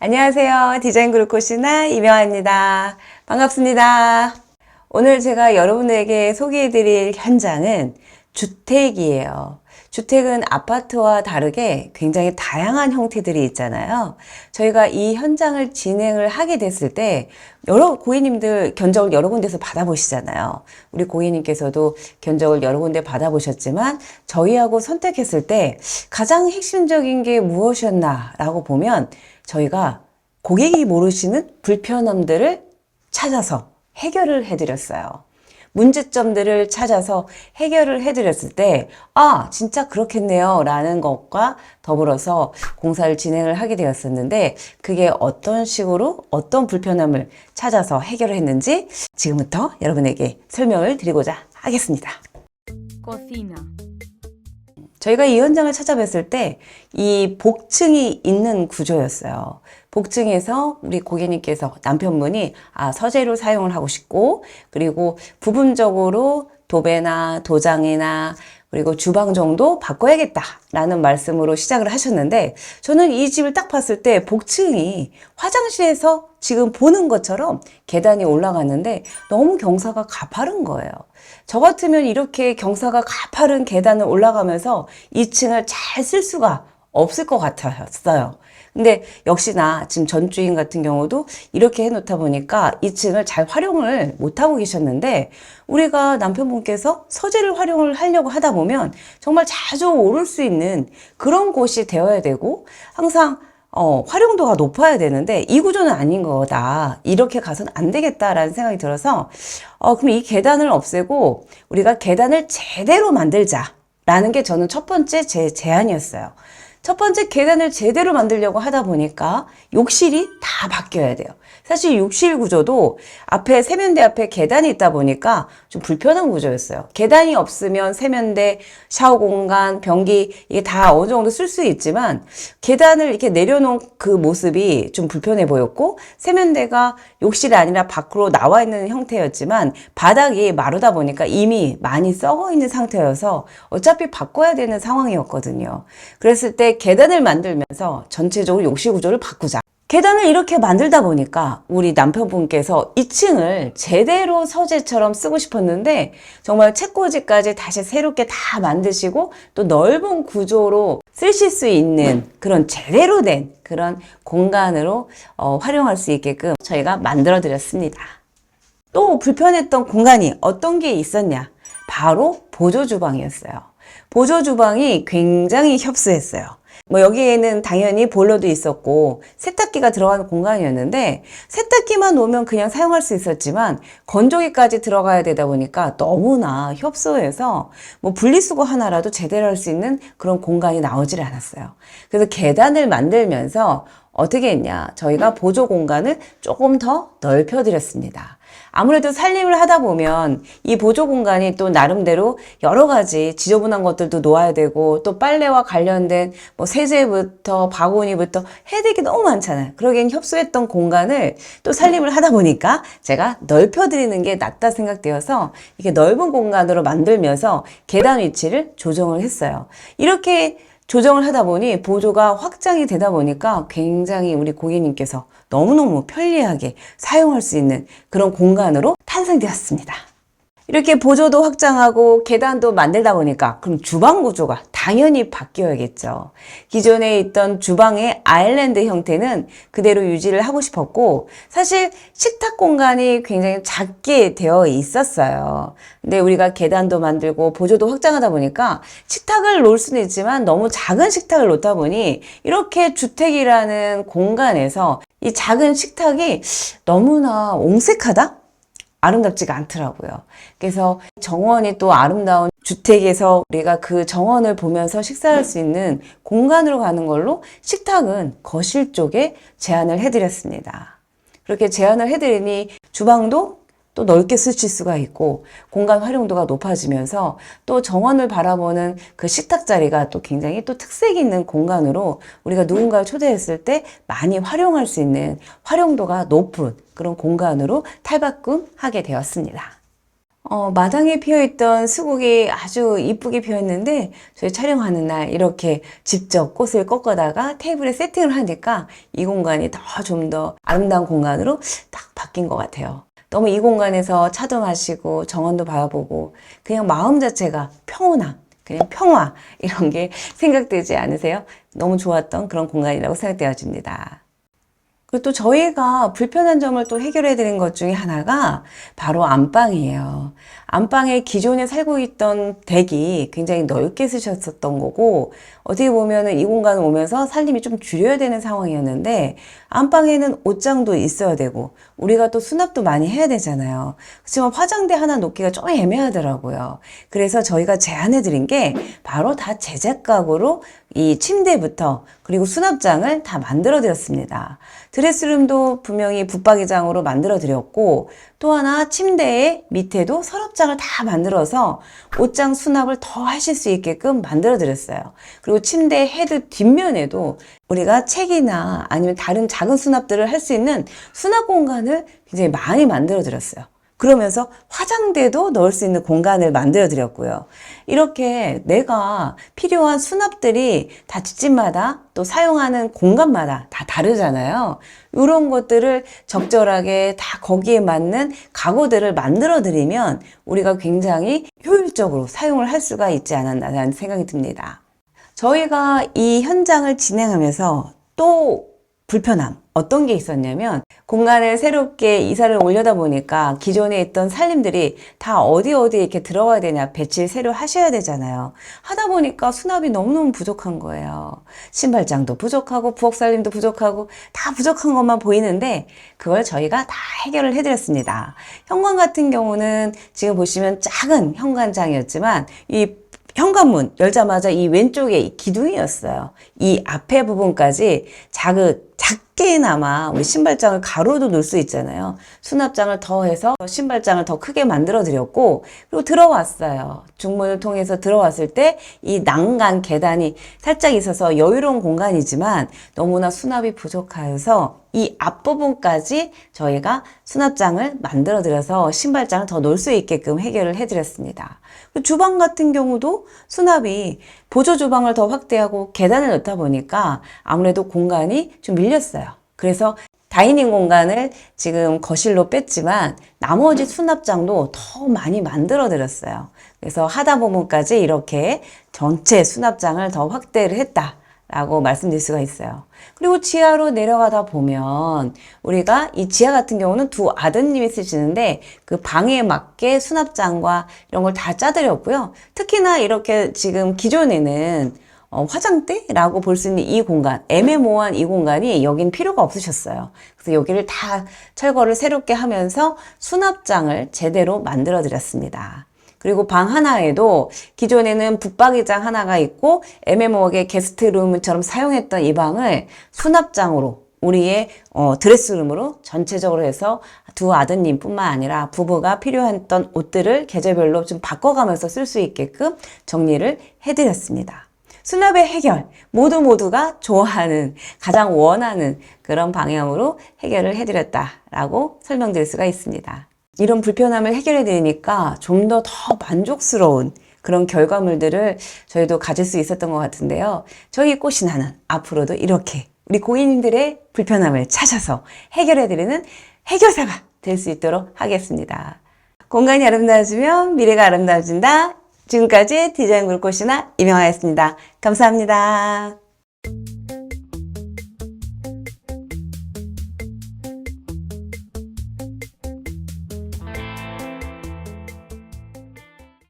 안녕하세요. 디자인 그룹 코시나 이명아입니다. 반갑습니다. 오늘 제가 여러분에게 소개해드릴 현장은 주택이에요. 주택은 아파트와 다르게 굉장히 다양한 형태들이 있잖아요. 저희가 이 현장을 진행을 하게 됐을 때 여러 고객님들 견적을 여러 군데서 받아보시잖아요. 우리 고객님께서도 견적을 여러 군데 받아보셨지만 저희하고 선택했을 때 가장 핵심적인 게 무엇이었나 라고 보면 저희가 고객이 모르시는 불편함들을 찾아서 해결을 해드렸어요. 문제점들을 찾아서 해결을 해드렸을 때, 아, 진짜 그렇겠네요. 라는 것과 더불어서 공사를 진행을 하게 되었었는데, 그게 어떤 식으로 어떤 불편함을 찾아서 해결을 했는지 지금부터 여러분에게 설명을 드리고자 하겠습니다. Cocina. 저희가 이 현장을 찾아뵀을 때 이 복층이 있는 구조였어요. 복층에서 우리 고객님께서 남편분이 아, 서재로 사용을 하고 싶고 그리고 부분적으로 도배나 도장이나 그리고 주방 정도 바꿔야겠다라는 말씀으로 시작을 하셨는데 저는 이 집을 딱 봤을 때 복층이 화장실에서 지금 보는 것처럼 계단이 올라갔는데 너무 경사가 가파른 거예요. 저 같으면 이렇게 경사가 가파른 계단을 올라가면서 2층을 잘 쓸 수가 없을 것 같았어요. 근데 역시나 지금 전 주인 같은 경우도 이렇게 해놓다 보니까 2층을 잘 활용을 못하고 계셨는데 우리가 남편분께서 서재를 활용을 하려고 하다 보면 정말 자주 오를 수 있는 그런 곳이 되어야 되고 항상 어, 활용도가 높아야 되는데 이 구조는 아닌 거다. 이렇게 가서는 안 되겠다라는 생각이 들어서 어, 그럼 이 계단을 없애고 우리가 계단을 제대로 만들자라는 게 저는 첫 번째 제 제안이었어요. 첫 번째 계단을 제대로 만들려고 하다 보니까 욕실이 다 바뀌어야 돼요. 사실 욕실 구조도 앞에 세면대 앞에 계단이 있다 보니까 좀 불편한 구조였어요. 계단이 없으면 세면대, 샤워 공간, 변기 이게 다 어느 정도 쓸 수 있지만 계단을 이렇게 내려놓은 그 모습이 좀 불편해 보였고 세면대가 욕실이 아니라 밖으로 나와 있는 형태였지만 바닥이 마르다 보니까 이미 많이 썩어 있는 상태여서 어차피 바꿔야 되는 상황이었거든요. 그랬을 때 계단을 만들면서 전체적으로 욕실 구조를 바꾸자. 계단을 이렇게 만들다 보니까 우리 남편분께서 2층을 제대로 서재처럼 쓰고 싶었는데 정말 책꽂이까지 다시 새롭게 다 만드시고 또 넓은 구조로 쓰실 수 있는 그런 제대로 된 그런 공간으로 어, 활용할 수 있게끔 저희가 만들어 드렸습니다. 또 불편했던 공간이 어떤 게 있었냐? 바로 보조 주방이었어요. 보조 주방이 굉장히 협소했어요. 뭐 여기에는 당연히 보일러도 있었고 세탁기가 들어가는 공간이었는데 세탁기만 놓으면 그냥 사용할 수 있었지만 건조기까지 들어가야 되다 보니까 너무나 협소해서 뭐 분리수거 하나라도 제대로 할 수 있는 그런 공간이 나오질 않았어요. 그래서 계단을 만들면서 어떻게 했냐? 저희가 보조 공간을 조금 더 넓혀 드렸습니다. 아무래도 살림을 하다 보면 이 보조 공간이 또 나름대로 여러 가지 지저분한 것들도 놓아야 되고 또 빨래와 관련된 뭐 세제부터 바구니부터 해야 될게 너무 많잖아요. 그러기엔 협소했던 공간을 또 살림을 하다 보니까 제가 넓혀드리는 게 낫다 생각되어서 이렇게 넓은 공간으로 만들면서 계단 위치를 조정을 했어요. 이렇게 조정을 하다 보니 보조가 확장이 되다 보니까 굉장히 우리 고객님께서 너무너무 편리하게 사용할 수 있는 그런 공간으로 탄생되었습니다. 이렇게 보조도 확장하고 계단도 만들다 보니까 그럼 주방 구조가 당연히 바뀌어야겠죠. 기존에 있던 주방의 아일랜드 형태는 그대로 유지를 하고 싶었고 사실 식탁 공간이 굉장히 작게 되어 있었어요. 근데 우리가 계단도 만들고 보조도 확장하다 보니까 식탁을 놓을 수는 있지만 너무 작은 식탁을 놓다 보니 이렇게 주택이라는 공간에서 이 작은 식탁이 너무나 옹색하다? 아름답지가 않더라고요. 그래서 정원이 또 아름다운 주택에서 우리가 그 정원을 보면서 식사할 수 있는 공간으로 가는 걸로 식탁은 거실 쪽에 제안을 해드렸습니다. 그렇게 제안을 해드리니 주방도 또 넓게 쓰실 수가 있고 공간 활용도가 높아지면서 또 정원을 바라보는 그 식탁 자리가 또 굉장히 또 특색 있는 공간으로 우리가 누군가를 초대했을 때 많이 활용할 수 있는 활용도가 높은 그런 공간으로 탈바꿈하게 되었습니다. 어, 마당에 피어있던 수국이 아주 이쁘게 피어있는데 저희 촬영하는 날 이렇게 직접 꽃을 꺾어다가 테이블에 세팅을 하니까 이 공간이 더 좀더 아름다운 공간으로 딱 바뀐 것 같아요. 너무 이 공간에서 차도 마시고 정원도 바라보고 그냥 마음 자체가 평온함, 그냥 평화 이런 게 생각되지 않으세요? 너무 좋았던 그런 공간이라고 생각되어집니다. 그리고 또 저희가 불편한 점을 또 해결해 드린 것 중에 하나가 바로 안방이에요. 안방에 기존에 살고 있던 댁이 굉장히 넓게 쓰셨었던 거고, 어떻게 보면은 이 공간을 오면서 살림이 좀 줄여야 되는 상황이었는데, 안방에는 옷장도 있어야 되고, 우리가 또 수납도 많이 해야 되잖아요. 그렇지만 화장대 하나 놓기가 좀 애매하더라고요. 그래서 저희가 제안해 드린 게 바로 다 제작각으로 이 침대부터 그리고 수납장을 다 만들어 드렸습니다. 드레스룸도 분명히 붙박이장으로 만들어 드렸고 또 하나 침대의 밑에도 서랍장을 다 만들어서 옷장 수납을 더 하실 수 있게끔 만들어 드렸어요. 그리고 침대 헤드 뒷면에도 우리가 책이나 아니면 다른 작은 수납들을 할 수 있는 수납 공간을 굉장히 많이 만들어 드렸어요. 그러면서 화장대도 넣을 수 있는 공간을 만들어 드렸고요. 이렇게 내가 필요한 수납들이 다 집집마다 또 사용하는 공간마다 다 다르잖아요. 이런 것들을 적절하게 다 거기에 맞는 가구들을 만들어 드리면 우리가 굉장히 효율적으로 사용을 할 수가 있지 않았나라는 생각이 듭니다. 저희가 이 현장을 진행하면서 또 불편함 어떤 게 있었냐면 공간을 새롭게 이사를 올려다 보니까 기존에 있던 살림들이 다 어디 어디 이렇게 들어가야 되냐 배치를 새로 하셔야 되잖아요. 하다 보니까 수납이 너무너무 부족한 거예요. 신발장도 부족하고 부엌 살림도 부족하고 다 부족한 것만 보이는데 그걸 저희가 다 해결을 해드렸습니다. 현관 같은 경우는 지금 보시면 작은 현관장이었지만 이 현관문 열자마자 이 왼쪽에 이 기둥이었어요. 이 앞에 부분까지 자극, 작게나마 우리 신발장을 가로도 놓을 수 있잖아요. 수납장을 더해서 신발장을 더 크게 만들어 드렸고, 그리고 들어왔어요. 중문을 통해서 들어왔을 때 이 난간 계단이 살짝 있어서 여유로운 공간이지만 너무나 수납이 부족하여서 이 앞부분까지 저희가 수납장을 만들어 드려서 신발장을 더 놓을 수 있게끔 해결을 해 드렸습니다. 주방 같은 경우도 수납이 보조 주방을 더 확대하고 계단을 넣다 보니까 아무래도 공간이 좀 밀 렸어요. 그래서 다이닝 공간을 지금 거실로 뺐지만 나머지 수납장도 더 많이 만들어 드렸어요. 그래서 하다 보면까지 이렇게 전체 수납장을 더 확대를 했다. 라고 말씀드릴 수가 있어요. 그리고 지하로 내려가다 보면 우리가 이 지하 같은 경우는 두 아드님이 쓰시는데 그 방에 맞게 수납장과 이런 걸 다 짜드렸고요. 특히나 이렇게 지금 기존에는 어, 화장대라고 볼 수 있는 이 공간, 애매모호한 이 공간이 여긴 필요가 없으셨어요. 그래서 여기를 다 철거를 새롭게 하면서 수납장을 제대로 만들어 드렸습니다. 그리고 방 하나에도 기존에는 붙박이장 하나가 있고 애매모호하게 게스트룸처럼 사용했던 이 방을 수납장으로 우리의 어, 드레스룸으로 전체적으로 해서 두 아드님뿐만 아니라 부부가 필요했던 옷들을 계절별로 좀 바꿔가면서 쓸 수 있게끔 정리를 해드렸습니다. 수납의 해결 모두 모두가 좋아하는 가장 원하는 그런 방향으로 해결을 해드렸다라고 설명드릴 수가 있습니다. 이런 불편함을 해결해 드리니까 좀 더 더 만족스러운 그런 결과물들을 저희도 가질 수 있었던 것 같은데요. 저희 꽃이 나는 앞으로도 이렇게 우리 고객님들의 불편함을 찾아서 해결해 드리는 해결사가 될 수 있도록 하겠습니다. 공간이 아름다워지면 미래가 아름다워진다. 지금까지 디자인 그룹 꽃이나 이명하였습니다. 감사합니다.